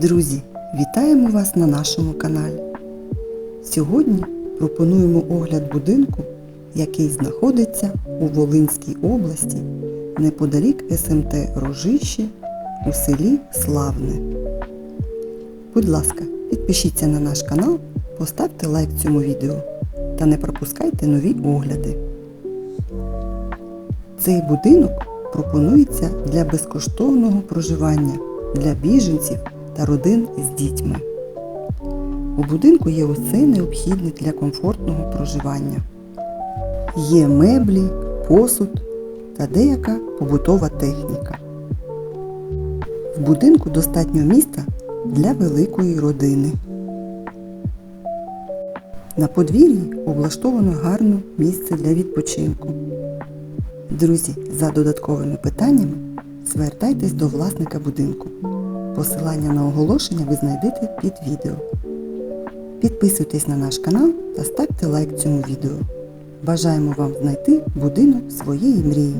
Друзі, вітаємо вас на нашому каналі. Сьогодні пропонуємо огляд будинку, який знаходиться у Волинській області неподалік СМТ Рожище у селі Славне. Будь ласка, підпишіться на наш канал, поставте лайк цьому відео та не пропускайте нові огляди. Цей будинок пропонується для безкоштовного проживання для біженців та родин з дітьми. У будинку є усе необхідне для комфортного проживання. Є меблі, посуд та деяка побутова техніка. В будинку достатньо міста для великої родини. На подвір'ї облаштовано гарне місце для відпочинку. Друзі, за додатковими питаннями звертайтесь до власника будинку. Посилання на оголошення ви знайдете під відео. Підписуйтесь на наш канал та ставте лайк цьому відео. Бажаємо вам знайти будинок своєї мрії.